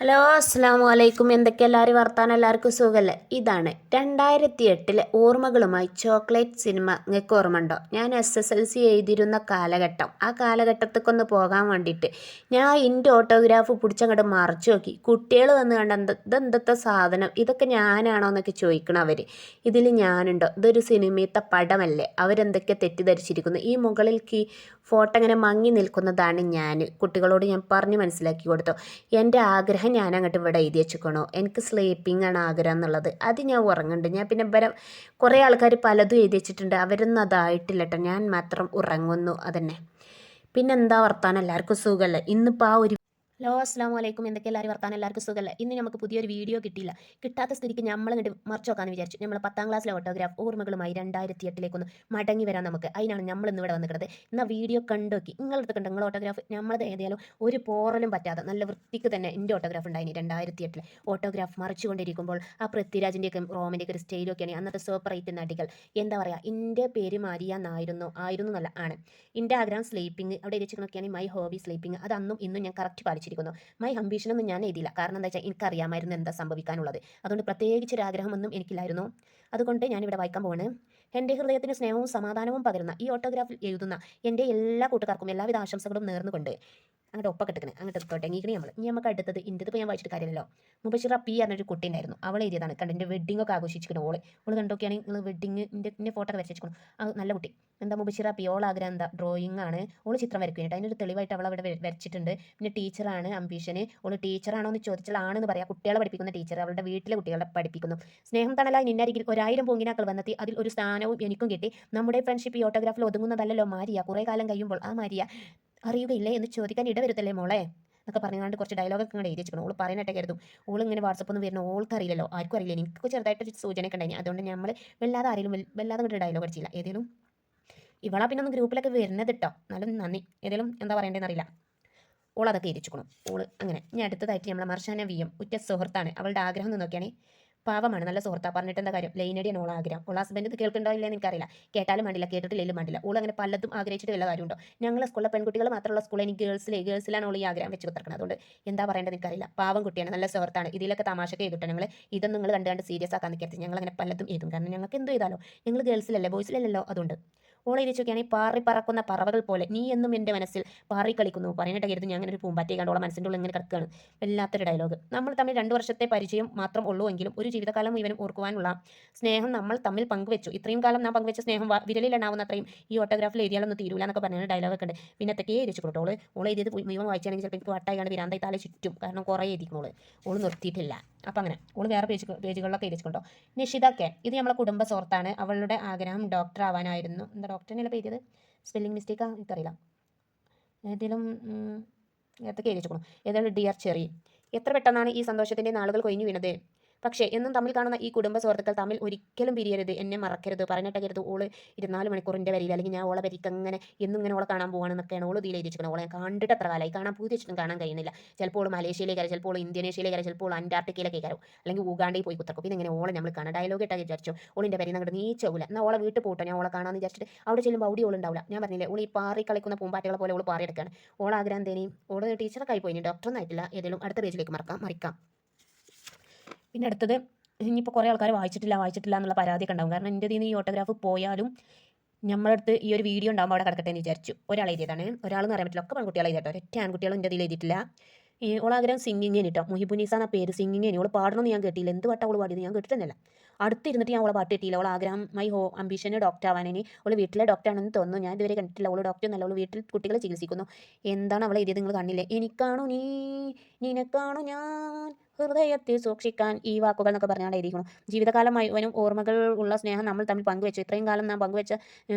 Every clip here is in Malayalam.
ഹലോ അസ്സാം വലൈക്കും എന്തൊക്കെ എല്ലാവരും വർത്താനം? എല്ലാവർക്കും സുഖമല്ലേ ഇതാണ് രണ്ടായിരത്തി എട്ടിലെ ഓർമ്മകളുമായി ചോക്ലേറ്റ് സിനിമ. നിങ്ങൾക്ക് ഓർമ്മ ഉണ്ടോ ഞാൻ എസ് എസ് എൽ സി എഴുതിയിരുന്ന കാലഘട്ടം. ആ കാലഘട്ടത്തേക്കൊന്ന് പോകാൻ വേണ്ടിയിട്ട് ഞാൻ എന്റെ ഓട്ടോഗ്രാഫ് പിടിച്ചങ്ങോട്ട് മറച്ചു നോക്കി. കുട്ടികൾ വന്ന് കണ്ട ഇതെന്തത്തെ സാധനം? ഇതൊക്കെ ഞാനാണോ എന്നൊക്കെ ചോദിക്കണം അവർ ഇതിൽ ഞാനുണ്ടോ? ഇതൊരു സിനിമയത്തെ പടമല്ലേ? അവരെന്തൊക്കെ തെറ്റിദ്ധരിച്ചിരിക്കുന്നു? ഈ മുകളിൽ കീ ഫോട്ടോ ഇങ്ങനെ മങ്ങി നിൽക്കുന്നതാണ് ഞാൻ കുട്ടികളോട് ഞാൻ പറഞ്ഞ് മനസ്സിലാക്കി കൊടുത്തു. എന്റെ ആഗ്രഹം ഞാൻ അങ്ങോട്ട് ഇവിടെ എഴുതി വെച്ചിക്കണോ. എനിക്ക് സ്ലീപ്പിംഗ് ആണ് ആഗ്രഹം എന്നുള്ളത്. അത് ഞാൻ ഉറങ്ങുന്നുണ്ട് ഞാൻ പിന്നെ ഇവരെ കുറേ ആൾക്കാർ പലതും എഴുതി വെച്ചിട്ടുണ്ട്. അവരൊന്നും അതായിട്ടില്ല കേട്ടോ ഞാൻ മാത്രം ഉറങ്ങുന്നു. അതന്നെ. പിന്നെന്താ വർത്താനം? എല്ലാവർക്കും സുഖമല്ലേ ഇന്നിപ്പോൾ ആ ഒരു ഹലോ അസ്സാം വലൈക്കും എന്തൊക്കെ എല്ലാവരും വർത്താനം? എല്ലാവർക്കും സുഖമല്ല ഇന്ന് നമുക്ക് പുതിയൊരു വീഡിയോ കിട്ടിയില്ല. കിട്ടാത്ത സ്ഥിതിക്ക് നമ്മൾ ഇങ്ങോട്ട് മറിച്ച് നോക്കാമെന്ന് വിചാരിച്ചു. നമ്മൾ പത്താം ക്ലാസ്സിലെ ഓട്ടോഗ്രാഫ് ഓർമ്മകളുമായി രണ്ടായിരത്തി എട്ടിലേക്കൊന്ന് മടങ്ങി വരാൻ നമുക്ക്. അതിനാണ് നമ്മൾ ഇന്ന് ഇവിടെ വന്നിട്ട് എന്നാൽ വീഡിയോ കണ്ടോക്കി. നിങ്ങളടുത്ത് കണ്ട്? നിങ്ങൾ ഓട്ടോഗ്രാഫ് നമ്മളത് ഏതായാലും ഒരു പോറലും പറ്റാതെ നല്ല വൃത്തിക്ക് തന്നെ എന്റെ ഓട്ടോഗ്രാഫ് ഉണ്ടായിനി രണ്ടായിരത്തി എട്ടിലെ ഓട്ടോഗ്രാഫ് മറിച്ചുകൊണ്ടിരിക്കുമ്പോൾ ആ പൃഥ്വിരാജിന്റെയൊക്കെ റോമിന്റെയൊക്കെ ഒരു സ്റ്റൈലൊക്കെയാണ് അന്നത്തെ സൂപ്പർ സൂപ്പറേറ്റ് നടികൾ. എന്താ പറയുക എന്റെ പേര് മാരിയ ആയിരുന്നു നല്ല ആണ്. എന്റെ ആഗ്രഹം സ്ലീപ്പിംഗ് അവിടെ എഴുതിച്ചിരിക്കുന്നൊക്കെയാണ് മൈ ഹോബി സ്ലീപ്പിംഗ് അത് അന്നും ഇന്നും ഞാൻ കറക്റ്റ് പാലിച്ചിരിക്കുന്നു മൈ അംബീഷൻ ഒന്നും ഞാൻ എഴുതിയില്ല. കാരണം എന്താ വെച്ചാൽ എനിക്കറിയാമായിരുന്നു എന്താ സംഭവിക്കാനുള്ളത്. അതുകൊണ്ട് പ്രത്യേകിച്ച് ഒരു ആഗ്രഹമൊന്നും എനിക്കില്ലായിരുന്നു. അതുകൊണ്ട് ഞാനിവിടെ വായിക്കാൻ പോവാണ്. എന്റെ ഹൃദയത്തിന് സ്നേഹവും സമാധാനവും പകരുന്ന ഈ ഓട്ടോഗ്രാഫിൽ എഴുതുന്ന എന്റെ എല്ലാ കൂട്ടുകാർക്കും എല്ലാവിധ ആശംസകളും നേർന്നുകൊണ്ട് അങ്ങോട്ട് ഒപ്പം കിട്ടുന്നത് അങ്ങോട്ട് തുടങ്ങിക്കണേ നമ്മൾ ഇനി നമുക്ക് അടുത്തത് ഇന്റെത് ഇപ്പോൾ ഞാൻ വായിച്ചിട്ട് കാര്യമല്ലോ മുബഷിറ പി പറഞ്ഞൊരു കുട്ടി ഉണ്ടായിരുന്നു അവൾ എഴുതിയതാണ്. കണ്ട്? എന്റെ വെഡിങ് ഒക്കെ ആഘോഷിച്ചിരിക്കണം ഓൾ. ഓൾ കണ്ടൊക്കെയാണെങ്കിൽ നിങ്ങൾ വെഡിങ് ഇന്റെ എന്റെ ഫോട്ടോ ഒക്കെ വരച്ചിരിക്കണം ആ നല്ല കുട്ടി. എന്താ മുബഷിറ പി? ഓൾ ആഗ്രഹം എന്താ? ഡ്രോയിങ് ആണ്. ഓൾ ചിത്രം വരയ്ക്കും കേട്ടോ അതിനൊരു തെളിവായിട്ട് അവൾ അവിടെ വര- വരച്ചിട്ടുണ്ട്. പിന്നെ ടീച്ചറാണ് അംബീഷന്. ഓൾ ടീച്ചറാണോ എന്ന് ചോദിച്ചാൽ ആണെന്ന് പറയാം. കുട്ടികളെ പഠിപ്പിക്കുന്ന ടീച്ചർ അവളുടെ വീട്ടിലെ കുട്ടികളെ പഠിപ്പിക്കുന്നു. സ്നേഹം തണലായി നിന്നരികിൽ ഒരായിരം പൂങ്കിനാക്കൾ വന്നെത്തി. അതിൽ ഒരു സ്ഥാനവും എനിക്കും കിട്ടി. നമ്മുടെ ഫ്രണ്ട്ഷിപ്പ് ഈ ഓട്ടോഗ്രാഫിൽ ഒതുങ്ങുന്നതല്ലല്ലോ മാരിയ. കുറേ കാലം കഴിയുമ്പോൾ ആ മാരിയ അറിയുകയില്ലേ എന്ന് ചോദിക്കാൻ ഇടവരുത്തല്ലേ മോളെ? എന്നൊക്കെ പറഞ്ഞുകൊണ്ട് കുറച്ച് ഡയലോഗൊക്കെ ഇങ്ങനെ എഴുതി വെച്ചിരിക്കണം ഓൾ പറയാനായിട്ട് കരുതും ഓൾ ഇങ്ങനെ വാട്സപ്പ് ഒന്ന് വരുന്ന ഓൾക്ക് അറിയില്ലല്ലോ ആർക്കും അറിയില്ല. എനിക്ക് ചെറുതായിട്ടൊരു സൂചനയൊക്കെ ഉണ്ടായി അതുകൊണ്ട് നമ്മൾ വല്ലാതെ ആരെങ്കിലും വല്ലാതെ ഇങ്ങോട്ട് ഡയലോഗ് അടിച്ചില്ല. ഏതെങ്കിലും ഇവളാ പിന്നെ ഒന്ന് ഗ്രൂപ്പിലൊക്കെ വരുന്നത് കേട്ടോ എന്നാലും നന്ദി. ഏതെങ്കിലും എന്താ പറയേണ്ടതെന്ന് അറിയില്ല. ഓൾ അതൊക്കെ എരിച്ചുക്കണം ഓൾ അങ്ങനെ. ഇനി അടുത്തതായിട്ട് നമ്മളെ മർഷാന വി ഉറ്റ സുഹൃത്താണ്. അവളുടെ ആഗ്രഹം എന്ന് പാവമാണ്. നല്ല സുഹൃത്താ. പറഞ്ഞിട്ട് എന്താ കാര്യം? ലൈനടിയാണ് ഓൾ ആഗ്രഹം. ഓൾ ഹസ്ബൻഡ് ഇത് കേൾക്കുന്നുണ്ടോ ഇല്ലെന്ന് എനിക്കറിയില്ല. കേട്ടാലും വേണ്ടില്ല കേട്ടിട്ടില്ലെങ്കിലും വേണ്ടില്ല ഓൾ അങ്ങനെ പലതും ആഗ്രഹിച്ചിട്ട് വല്ല കാര്യമുണ്ടോ? ഞങ്ങളെ സ്കൂളിലെ പെൺകുട്ടികൾ മാത്രമുള്ള സ്കൂളിൽ എനിക്ക് ഗേൾസിലെ ഗേൾസിലാണ് ഓൾ ഈ ആഗ്രഹം വെച്ച് കുത്തിറക്കുന്നത് അതുകൊണ്ട് എന്താ പറയേണ്ടത് എനിക്കറിയില്ല. പാവം കുട്ടിയാണ്. നല്ല സുഹൃത്താണ്. ഇതിലൊക്കെ തമാശക്ക് ചെയ്തിട്ട് ഞങ്ങൾ ഇതൊന്നും നിങ്ങൾ കണ്ട് കണ്ട് സീരിയസ് ആക്കാൻ നിൽക്കരുത് ഞങ്ങൾ അങ്ങനെ പലതും എഴുതും. കാരണം ഞങ്ങൾക്ക് എന്ത് ചെയ്താലോ ഞങ്ങൾ ഗേൾസിലല്ലേ ബോയ്സിലല്ലോ അതുകൊണ്ട് ഓൾ ഈ പാറി പറക്കുന്ന പറവകൾ പോലെ. നീ എന്നും എന്റെ മനസ്സിൽ പാറി കളിക്കുന്നു. പറയാനായിട്ട് കരുതി ഞാൻ അങ്ങനെ ഒരു പൂമ്പാറ്റയെ കണ്ട് ഓളെ മനസ്സിന്റെ ഉള്ളിൽ ഇങ്ങനെ കിടക്കുകയാണ്. വല്ലാത്തൊരു ഡയലോഗ് നമ്മൾ തമ്മിൽ രണ്ട് വർഷത്തെ പരിചയം മാത്രം ഉള്ളൂ എങ്കിലും ഒരു ജീവിതകാലം ഇവനും ഓർക്കുവാനുള്ള സ്നേഹം നമ്മൾ തമ്മിൽ പങ്കുവെച്ചു. ഇത്രയും കാലം ഞാൻ പങ്കുവെച്ച സ്നേഹം വിരലിലെണ്ണാവുന്ന അത്രയും ഈ ഓട്ടോഗ്രാഫിൽ എഴുതിയാലൊന്നും തീരൂല എന്നൊക്കെ പറഞ്ഞ ഡയലോഗൊക്കെ ഉണ്ട്. പിന്നെ തെക്കേ എഴുതിച്ചു കൊടുത്തോളൂ ഓൾ എഴുതിയത് മുഴുവൻ വായിച്ചാണെങ്കിൽ ചിലപ്പോൾ എനിക്ക് വട്ടായാണ് വിരാന്തായി തല ചുറ്റും. കാരണം കുറേ എഴുതിക്കണോൾ ഓൾ. നിർത്തിയിട്ടില്ല. അപ്പം അങ്ങനെ. ഓൾ വേറെ പേജ് പേജുകളിലൊക്കെ എഴുതിച്ചിട്ടുണ്ടോ കെ. ഇത് നമ്മളെ കുടുംബ സുഹൃത്താണ്. അവളുടെ ആഗ്രഹം ഡോക്ടർ ആവാനായിരുന്നു. എന്താ ഡോക്ടറിനല്ല എഴുതിയത് സ്പെല്ലിംഗ് മിസ്റ്റേക്കാ എനിക്കറിയില്ല. ഏതെങ്കിലും ഏതൊക്കെ എഴുതിച്ചിരിക്കണം ഏതായാലും ഡിയർ ചെറി എത്ര പെട്ടെന്നാണ് ഈ സന്തോഷത്തിന്റെ നാളുകൾ കൊഴിഞ്ഞു വീണത്? പക്ഷേ എന്നും തമ്മിൽ കാണുന്ന ഈ കുടുംബ സുഹൃത്തുക്കൾ തമ്മിൽ ഒരിക്കലും പിരിയരുത് എന്നെ മറക്കരുത് പറഞ്ഞിട്ടരുത് ഓൾ ഇരുന്നാൽ മണിക്കൂറിന്റെ വരിയിൽ അല്ലെങ്കിൽ ഞാൻ ഓളെ വരിക്ക് അങ്ങനെ എന്നും ഇങ്ങനെ ഓളെ കാണാൻ പോകുകയാണെന്നൊക്കെയാണ് ഓൾ ഇതിൽ എഴുതിച്ചിരിക്കുന്നത് ഓളെ കണ്ടിട്ട് അത്ര കാലമായി? കാണാൻ പൂതിച്ചിട്ടും കാണാൻ കഴിയുന്നില്ല. ചിലപ്പോൾ മലേഷ്യയിലേക്ക് ചിലപ്പോൾ ഓൾ ഇന്തോനേഷ്യയിലേക്ക് ചിലപ്പോൾ അന്റാർട്ടിക്കയിലേക്ക് കയറും. അല്ലെങ്കിൽ ഉഗാണ്ടയിൽ പോയി കുത്തക്കും പിന്നെ ഇങ്ങനെ ഓളെ നമ്മൾ കാണാം ഡയലോഗ് ഇട്ടാൽ വിചാരിച്ചു. ഓളിന്റെ പേര് അങ്ങോട്ട് നീച്ചൂല എന്നാൽ ഓളെ വീട്ടിൽ പോട്ടോ ഞാൻ ഓളെ കാണാമെന്ന് വിചാരിച്ചിട്ട് അവിടെ ചെല്ലുമ്പോൾ അവിടെ ഓളുണ്ടാവില്ല ഞാൻ പറഞ്ഞില്ല ഓൾ ഈ പാറി കളിക്കുന്ന പൂമ്പാറ്റകളെ പോലെ ഓൾ പാറിയെടുക്കുകയാണ് ഓൾ ആഗ്രഹം തേനെയും ഓൾ ടീച്ചറൊക്കെ ആയി പോയി ഡോക്ടറൊന്നായിട്ടില്ല ഏതെങ്കിലും അടുത്ത പേജിലേക്ക് മറക്കാം മറിക്കാം. പിന്നെ അടുത്തത് ഇനിയിപ്പോൾ കുറേ ആൾക്കാർ വായിച്ചിട്ടില്ല വായിച്ചിട്ടില്ല എന്നുള്ള പരാതിയൊക്കെ ഉണ്ടാവും. കാരണം എന്റെ നിന്ന് ഈ ഓട്ടോഗ്രാഫ് പോയാലും നമ്മുടെ അടുത്ത് ഈ ഒരു വീഡിയോ ഉണ്ടാകുമ്പോൾ അവിടെ കിടക്കട്ടെ എന്ന് വിചാരിച്ചു. ഒരാൾ എഴുതിയതാണ്. ഒരാൾ എന്ന് പറയാൻ പറ്റില്ല. ഒക്കെ പെൺകുട്ടികൾ എഴുതിയിട്ടോ. ഒറ്റ ആൺകുട്ടികളും എന്റെ ഇതിൽ എഴുതിയിട്ടില്ല. ഈ ഓളാഗ്രഹം സിംഗിങ് കേട്ടോ മുഹിബുനീസ എന്ന പേര് സിംഗിങ് ഓൾ പാടണമെന്ന് ഞാൻ കേട്ടില്ല. എന്ത് വട്ടം അവൾ പാടിയത് ഞാൻ കേട്ടിട്ടൊന്നുമില്ല. അടുത്തിരുന്നിട്ട് ഞാൻ അവളെ പാട്ട് കിട്ടിയില്ല അവൾ ആഗ്രഹം മൈ ഹോ അംബിഷന് ഡോക്ടർ ആവാനിനി. അവൾ വീട്ടിലെ ഡോക്ടറാണെന്ന് തോന്നുന്നു. ഞാൻ ഇതുവരെ കണ്ടിട്ടില്ല. അവൾ ഡോക്ടർ എന്നല്ല അവൾ വീട്ടിൽ കുട്ടികളെ ചികിത്സിക്കുന്നു. എന്താണ് അവളെ എഴുതിയത് നിങ്ങൾ കണ്ടില്ലേ? എനിക്കാണു നീ നിനക്കാണു ഞാൻ ഹൃദയത്തിൽ സൂക്ഷിക്കാൻ ഈ വാക്കുകൾ എന്നൊക്കെ പറഞ്ഞാൽ എഴുതിക്കണം ജീവിതകാലം ഓർമ്മകൾ ഉള്ള സ്നേഹം നമ്മൾ തമ്മിൽ പങ്കുവെച്ചു. ഇത്രയും കാലം നാം പങ്കുവെച്ച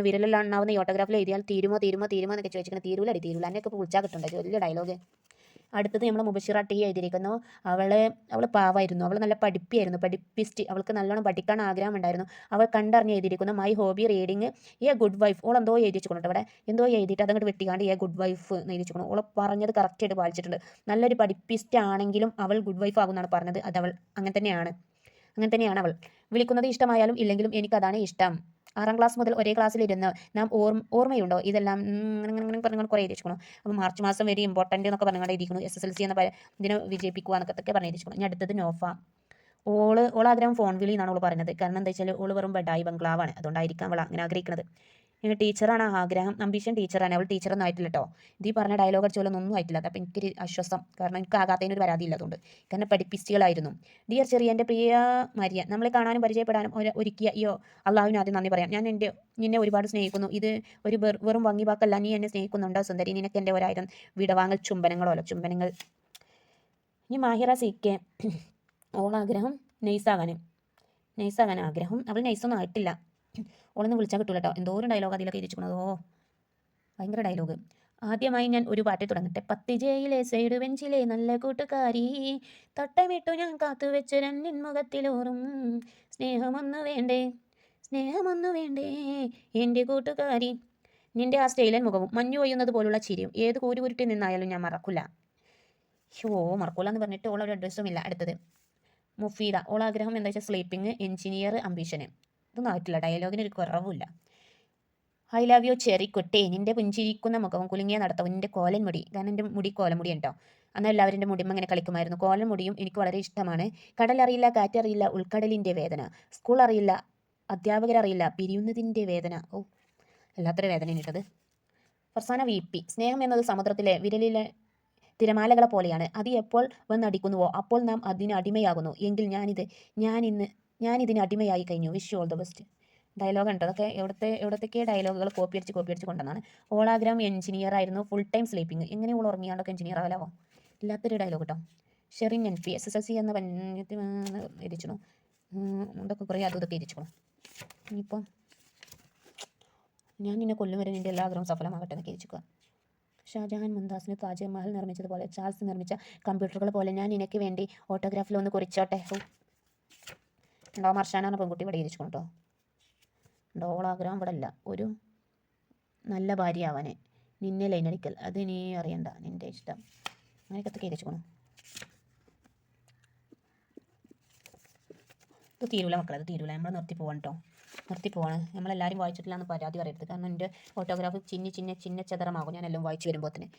വിരലിലുണ്ടാവുന്ന ഈ ഓട്ടോഗ്രാഫിൽ എഴുതിയാൽ തീരുമോ തീരുമോ തീരുമോ എന്നൊക്കെ ചോദിച്ചിട്ടുണ്ടെങ്കിൽ തീരൂലടി തീരൂല. എന്നൊക്കെ വിളിച്ചാൽ കിട്ടുന്നുണ്ട് വലിയ ഡയലോഗ് അടുത്തത് നമ്മൾ മുബഷിറ ടി എഴുതിയിരിക്കുന്നു. അവൾ അവൾ പാവായിരുന്നു. അവൾ നല്ല പഠിപ്പിയായിരുന്നു. പഠിപ്പിസ്റ്റ്. അവൾക്ക് നല്ലോണം പഠിക്കാൻ ആഗ്രഹം ഉണ്ടായിരുന്നു. അവൾ കണ്ടറിഞ്ഞ് എഴുതിയിരിക്കുന്നു my hobby reading a good wife all എന്തോ എഴുതി വെച്ചിട്ടുണ്ട് ഇവിടെ. എന്തോ എഴുതിയിട്ട് അതങ്ങോട്ട് വെട്ടിക്കാണ്ട് എ ഗുഡ് വൈഫ് എന്ന് എഴുതി വെച്ചിരിക്കുന്നു ഓൾ പറഞ്ഞത് കറക്റ്റായിട്ട് പാലിച്ചിട്ടുണ്ട്. നല്ലൊരു പഠിപ്പിസ്റ്റ് ആണെങ്കിലും അവൾ ഗുഡ് വൈഫ് ആകുമെന്നാണ് പറഞ്ഞത്. അത് അവൾ അങ്ങനെ തന്നെയാണ്. അങ്ങനെ തന്നെയാണ് അവൾ. വിളിക്കുന്നത് ഇഷ്ടമായാലും ഇല്ലെങ്കിലും എനിക്കതാണ് ഇഷ്ടം. ആറാം ക്ലാസ് മുതൽ ഒരേ ക്ലാസ്സിലിരുന്ന് നാം ഓർമ്മ ഓർമ്മയുണ്ടോ? ഇതെല്ലാം അങ്ങനെ ഇങ്ങനെ ഇങ്ങനെ ഇങ്ങനെ പറഞ്ഞു കുറേ എഴുതിച്ചിരിക്കണം അപ്പോൾ മാർച്ച് മാസം വരെ ഇമ്പോർട്ടന്റ് എന്നൊക്കെ പറഞ്ഞുകൊണ്ട് ഇരിക്കുന്നു. എസ് എസ് എൽ സി എന്ന ഇതിനെ വിജയിപ്പിക്കുക എന്നൊക്കെ പറഞ്ഞിരിക്കണം ഇനി അടുത്തത് നോഫ. ഓൾ ഓൾ ആഗ്രഹം ഫോൺ വിളി എന്നാണ് ഓൾ പറഞ്ഞത് കാരണം എന്താ വെച്ചാൽ ഓൾ വെറും ബഡായി ബംഗ്ലാവാണ്. അതുകൊണ്ടായിരിക്കാം അവൾ അങ്ങനെ ആഗ്രഹിക്കുന്നത്. ഇനി ടീച്ചറാണ് ആഗ്രഹം അംബീഷൻ ടീച്ചറാണ്. അവൾ ടീച്ചറൊന്നും ആയിട്ടില്ല കേട്ടോ ഇത് ഈ പറഞ്ഞ ഡയലോഗ് അടിച്ചോലൊന്നും ഒന്നും ആയിട്ടില്ല. അപ്പം എനിക്കൊരു ആശ്വാസം കാരണം എനിക്ക് ആകാത്തതിന് ഒരു പരാതി ഇല്ലാത്തതുകൊണ്ട് കാരണം പഠിപ്പിസ്റ്റുകളായിരുന്നു. ഡിയർ ചെറിയ എന്റെ പ്രിയ മരിയ നമ്മളെ കാണാനും പരിചയപ്പെടാനും ഒരു ഒരുക്കിയ അയ്യോ അള്ളാഹുവിന് ആദ്യം നന്ദി പറയാം. ഞാൻ എന്റെ നിന്നെ ഒരുപാട് സ്നേഹിക്കുന്നു. ഇത് ഒരു വെറും ഭംഗി വാക്കല്ല നീ എന്നെ സ്നേഹിക്കുന്നുണ്ടോ സുന്ദരി? നിനക്ക് എന്റെ ഒരായിരം വിടവാങ്ങൽ ചുംബനങ്ങളോ അല്ല ചുംബനങ്ങൾ. ഇനി മാഹിറ സി കെ. നൈസാകാനും. നൈസാകാൻ ആഗ്രഹം അവൾ നൈസൊന്നും ആയിട്ടില്ല. ഓളൊന്നും വിളിച്ചാൽ കിട്ടൂല കേട്ടോ എന്തോരം ഡയലോഗ് അതിലൊക്കെ ഇരിച്ചിരിക്കണത്. ഓ ഭയങ്കര ഡയലോഗ് ആദ്യമായി ഞാൻ ഒരു പാട്ട് തുടങ്ങട്ടെ. പത്തിജയിലെ സൈഡ് ബെഞ്ചിലെ നല്ല കൂട്ടുകാരി തട്ടമിട്ടു ഞാൻ കാത്തു വെച്ച രണ്ടിൻ മുഖത്തിലോറും സ്നേഹമൊന്നു വേണ്ടേ സ്നേഹമൊന്നു വേണ്ടേ എന്റെ കൂട്ടുകാരി. നിന്റെ ആ സ്റ്റൈലൻ മുഖവും മഞ്ഞു കൊയ്യുന്നത് പോലുള്ള ചിരിയും ഏത് കൂരുകുരുട്ടി നിന്നായാലും ഞാൻ മറക്കില്ല ഷോ മറക്കൂല എന്ന് പറഞ്ഞിട്ട് ഓളൊരു അഡ്രസ്സും ഇല്ല. അടുത്തത് മുഫീദ. ഓളാഗ്രഹം എന്താ വെച്ചാൽ സ്ലീപ്പിംഗ് എഞ്ചിനീയർ അംബിഷന് ഇതൊന്നും ആയിട്ടില്ല ഡയലോഗിന് ഒരു കുറവുമില്ല. ഐ ലവ് യു ചെറി കുട്ടി. നിന്റെ പുഞ്ചിരിക്കുന്ന മുഖവും കുലുങ്ങിയ നടത്തവും നിന്റെ കോലൻ മുടി. കാരണം എന്റെ മുടി കോലമുടി ഉണ്ടോ അന്ന് എല്ലാവരും എന്റെ മുടിയും ഇങ്ങനെ കളിക്കുമായിരുന്നു. കോലൻ മുടിയും എനിക്ക് വളരെ ഇഷ്ടമാണ്. കടലറിയില്ല കാറ്ററിയില്ല ഉൾക്കടലിന്റെ വേദന. സ്കൂൾ അറിയില്ല അധ്യാപകരറിയില്ല പിരിയുന്നതിന്റെ വേദന. ഓ വല്ലാത്തൊരു വേദന ഇട്ടത് ഫർസാന വി പി. സ്നേഹം എന്നത് സമുദ്രത്തിലെ വിരലിലെ തിരമാലകളെ പോലെയാണ്. അത് എപ്പോൾ വന്നടിക്കുന്നുവോ അപ്പോൾ നാം അതിന് അടിമയാകുന്നു. എങ്കിൽ ഞാനിത് ഞാനിന്ന് ഞാനിതിന് അടിമയായി കഴിഞ്ഞു. Wish you all the best dialogue ഉണ്ട് അതൊക്കെ എവിടുത്തെ എവിടത്തേക്ക് ഡയലോഗുകൾ കോപ്പി അടിച്ച് കോപ്പി അടിച്ച് കൊണ്ടുവന്നാണ്. ഓളാഗ്രാം എഞ്ചിനീയർ ആയിരുന്നു. ഫുൾ ടൈം സ്ലീപ്പിംഗ് എങ്ങനെ ഓൾ ഉറങ്ങിയാണ്ടൊക്കെ എഞ്ചിനീയർ ആവലാവോ? ഇല്ലാത്തൊരു ഡയലോഗ് കേട്ടോ Sherin N P S S L C എന്ന പഞ്ചത്തിൽ ഇരിച്ചണു അതൊക്കെ കുറേ അതും ഇതൊക്കെ എരിച്ചു ഇനിയിപ്പം ഞാൻ നിന്നെ കൊല്ലും വരെ നിന്റെ എല്ലാ ആഗ്രഹവും സഫലമാകട്ടെ എന്നൊക്കെ ഇരിച്ചുക്കുക ഷാജഹാൻ മുംതാസിന് താജ്മഹൽ നിർമ്മിച്ചതുപോലെ ചാൾസ് നിർമ്മിച്ച കമ്പ്യൂട്ടറുകൾ പോലെ ഞാൻ നിനക്ക് വേണ്ടി ഓട്ടോഗ്രാഫിൽ ഒന്ന് കുറിച്ചോട്ടെ. ഉണ്ടോ? മർഷാന എന്ന പെൺകുട്ടി ഇവിടെ ഇരിച്ചു കേട്ടോ ഉണ്ടോ? ഓളാഗ്രഹം ഇവിടെ അല്ല ഒരു നല്ല ഭാര്യ ആവാനെ നിന്നെ ലൈനടിക്കൽ. അത് നീ അറിയണ്ട. നിന്റെ ഇഷ്ടം. അങ്ങനെയൊക്കെ കയറിച്ചോണം ഇത് തീരൂല മക്കളെ അത് തീരൂല. നമ്മൾ നിർത്തി പോവാണ് കേട്ടോ നിർത്തി പോവാണ്. നമ്മളെല്ലാവരും വായിച്ചിട്ടില്ല എന്ന് പരാതി പറയരുത്. കാരണം എന്റെ ഫോട്ടോഗ്രാഫ് ചിന്നി ചിന്ന ചിന്ന ചതറമാകും. ഞാൻ എല്ലാം വായിച്ചു വരുമ്പോൾ തന്നെ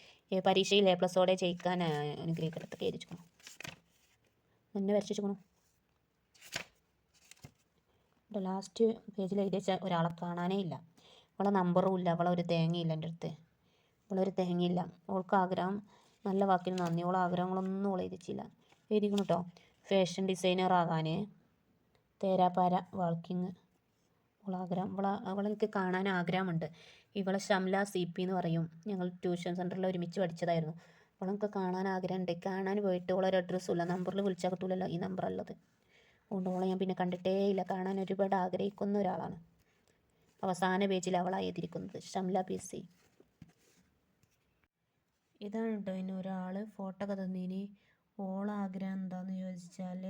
പരീക്ഷയിൽ എ പ്ലസോടെ ജയിക്കാൻ അനുഗ്രഹിക്കട്ടെ കയറിച്ചോണം എന്നെ വരച്ചു ലാസ്റ്റ് പേജിൽ എഴുതി വെച്ച ഒരാളെ കാണാനേ ഇല്ല. അവളെ നമ്പറും ഇല്ല. അവളെ ഒരു തേങ്ങയില്ല എന്റെ അടുത്ത്. അവളൊരു തേങ്ങയില്ല അവൾക്ക് ആഗ്രഹം നല്ല വാക്കിന് നന്ദി. അവളെ ആഗ്രഹങ്ങളൊന്നും അവൾ എഴുതിച്ചില്ല. എഴുതിക്കണം കേട്ടോ ഫാഷൻ ഡിസൈനർ ആകാൻ തേരാപാര വാൾക്കിങ് അവളെ ആഗ്രഹം അവളെ എനിക്ക് കാണാൻ ആഗ്രഹമുണ്ട്. ഇവളെ ഷംല സി പി എന്ന് പറയും. ഞങ്ങൾ ട്യൂഷൻ സെന്ററിൽ ഒരുമിച്ച് പഠിച്ചതായിരുന്നു. അവളെനിക്ക് കാണാൻ ആഗ്രഹമുണ്ട്. കാണാൻ പോയിട്ട് അവളൊരു അഡ്രസ്സും ഇല്ല. നമ്പറിൽ വിളിച്ചാൽ കിട്ടൂലല്ലോ ഈ നമ്പറുള്ളത് അതുകൊണ്ട് ഞാൻ പിന്നെ കണ്ടിട്ടേ ഇല്ല. കാണാൻ ഒരുപാട് ആഗ്രഹിക്കുന്ന ഒരാളാണ്. അവസാന പേജിൽ അവളായി എതിരിക്കുന്നത് ഷംല പി. സി. ഇതാണ് കേട്ടോ ഇനി ഒരാൾ ഫോട്ടോ ഒക്കെ തന്നീനി ഓളാഗ്രഹം എന്താന്ന് ചോദിച്ചാൽ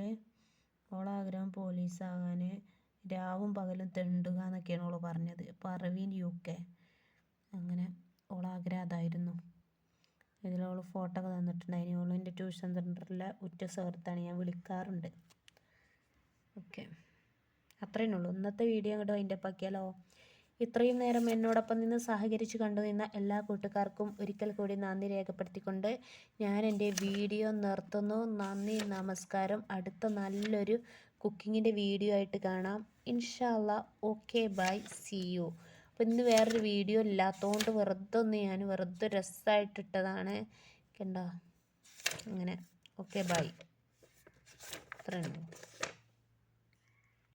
ഓളാഗ്രഹം പോലീസാകാൻ രാവും പകലും തെണ്ടുക എന്നൊക്കെയാണ് ഓൾ പറഞ്ഞത്. പറവീൻ യു കെ അങ്ങനെ ഓളാഗ്രഹം അതായിരുന്നു. ഇതിലോൾ ഫോട്ടോ ഒക്കെ തന്നിട്ടുണ്ടായിരുന്നു ഓൾ എന്റെ ട്യൂഷൻ സെന്ററിലെ ഉറ്റ സുഹൃത്താണ് ഞാൻ വിളിക്കാറുണ്ട്. ഓക്കെ. അത്രയേ ഉള്ളൂ. ഇന്നത്തെ വീഡിയോ അങ്ങോട്ട് അതിന്റെ ആക്കിയാലോ? ഇത്രയും നേരം എന്നോടൊപ്പം നിന്ന് സഹകരിച്ച് കണ്ടു നിന്ന എല്ലാ കൂട്ടുകാർക്കും ഒരിക്കൽ കൂടി നന്ദി രേഖപ്പെടുത്തിക്കൊണ്ട് ഞാൻ എന്റെ വീഡിയോ നിർത്തുന്നു. നന്ദി നമസ്കാരം. അടുത്ത നല്ലൊരു കുക്കിങ്ങിന്റെ വീഡിയോ ആയിട്ട് കാണാം. ഇൻഷാല്ല ഓക്കെ ബൈ. C U. അപ്പോൾ ഇന്ന് വേറൊരു വീഡിയോ ഇല്ലാത്തതുകൊണ്ട് വെറുതെ ഒന്ന് ഞാൻ വെറുതെ രസമായിട്ടിട്ടതാണ് കണ്ടോ? അങ്ങനെ. Okay bye. അത്രയേ ഉള്ളൂ.